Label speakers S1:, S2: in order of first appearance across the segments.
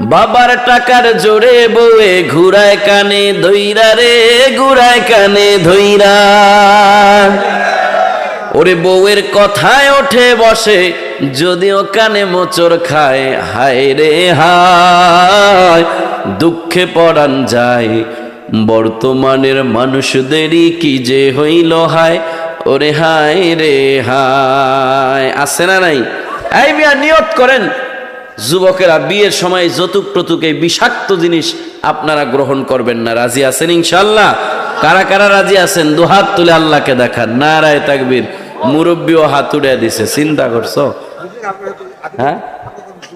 S1: বাবার টাকার জোরে বউয়ে ঘুরায় কানে ধইরা রে, ঘুরায় কানে ধইরা। ওরে বউয়ের কথায় ওঠে বসে, যদিও কানে মোচর খায়, হায় রে হায়। দুঃখে পড়ান যায়, বর্তমানের মানুষদেরই কি যে হইল হায়। ওরে হায় রে হায়। আছে না নাই? এই মিয়া, নিয়ত করেন। যুবকেরা বিয়ের সময় যতুক প্রতুক এই বিষাক্ত জিনিস আপনারা গ্রহণ করবেন না। রাজি আছেন ইনশাল্লাহ কারা কারা রাজি আছেন? দুহাত তুলে আল্লাহকে দেখান। নারায় তাকবীর। মুরব্বীও হাত উড়ে দিছে। চিন্তা করছ? হ্যাঁ?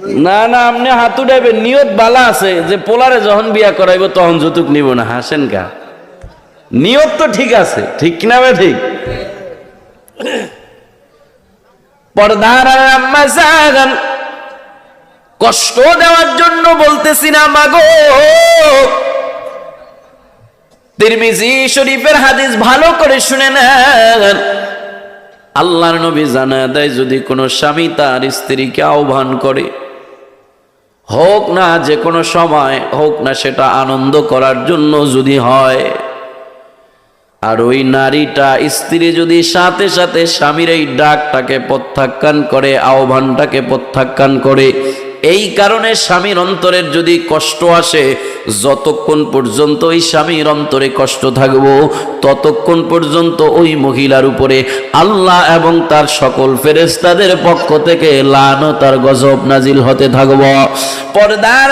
S1: না না, আপনি হাত উঠাইবেন নিয়ত বালা আছে যে পোলারে যখন বিয়া করাইব তখন যতুক নিব না। হাসেন কা? নিয়ত তো ঠিক আছে। ঠিক কিনা ঠিক? পর্দার আম্মা জাগান কষ্ট দেওয়ার জন্য বলতেছি না, মাগো। তিরমিজি শরীফের হাদিস ভালো করে শুনে নেন। আল্লাহর নবী জানা দেয়, যদি কোনো স্বামী তার স্ত্রীকে আহ্বান করে, হোক না যে কোনো সময়, হোক না সেটা আনন্দ করার জন্য যদি হয়, আর ওই নারীটা স্ত্রী যদি সাথে সাথে স্বামীর এই ডাকটাকে প্রত্যাখ্যান করে, আহ্বানটাকে প্রত্যাখ্যান করে এই কারণে স্বামীর অন্তরের যদি কষ্ট আসে, যতক্ষণ পর্যন্ত ওই স্বামীর অন্তরে কষ্ট থাকব, ততক্ষণ পর্যন্ত ওই মহিলার উপরে আল্লাহ এবং তার সকল ফেরেস্তাদের পক্ষ থেকে লানো তার গজব নাজিল হতে থাকব। পর্দার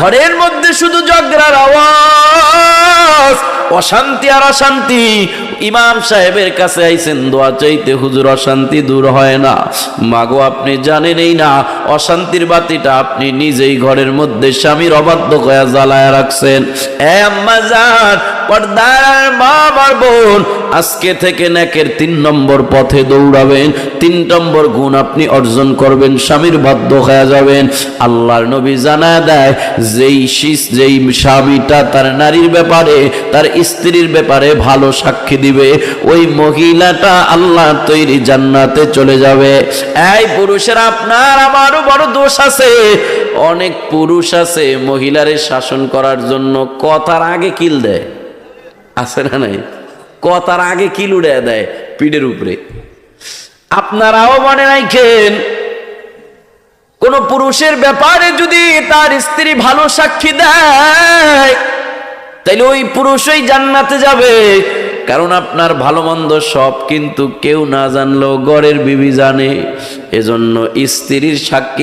S1: ঘরের মধ্যে শুধু ঝগড়ার আওয়াজ, অশান্তি আর অশান্তি ইমাম সাহেবের কাছে আইছেন, দোয়া চাইতে হুজুর, অশান্তি দূর হয় না। মাগো, আপনি জানেনই না, অশান্তির বাতিটা আপনি নিজেই ঘরের মধ্যে স্বামীর অবাধ্য কয়া জ্বালায় রাখছেন। এ আম্মা যান পর্দার মা, আমার বোন আজকে থেকে নেকের তিন নম্বর পথে দৌড়াবেন, তিন নম্বর গুণ আপনি অর্জন করবেন, স্বামীর বাধ্য হয়ে যাবেন। আল্লাহর নবী জানা দেয়, যেই শিস, যেই স্বামীটা তার নারীর ব্যাপারে, তার স্ত্রীর ব্যাপারে ভালো সাক্ষী দিবে, ওই মহিলাটা আল্লাহ তৈরি জান্নাতে চলে যাবে। এই পুরুষের আপনার আমারও বড় দোষ আছে। অনেক পুরুষ আছে মহিলারে শাসন করার জন্য কথার আগে কিল দেয়। আছে না নাই? কথার আগে কি লুড়ে দেয়? পিঠের উপরে। আপনারাও মনে রাখেন, কোন পুরুষের ব্যাপারে যদি তার স্ত্রী ভালো সাক্ষী দেয়, তাইলে ওই পুরুষই জান্নাতে যাবে। কারণ আপনার ভালো মন্দ সব কিন্তু কেউ না জানলেও গড়ের বিবি জানে। এজন্য স্ত্রীর সাক্ষী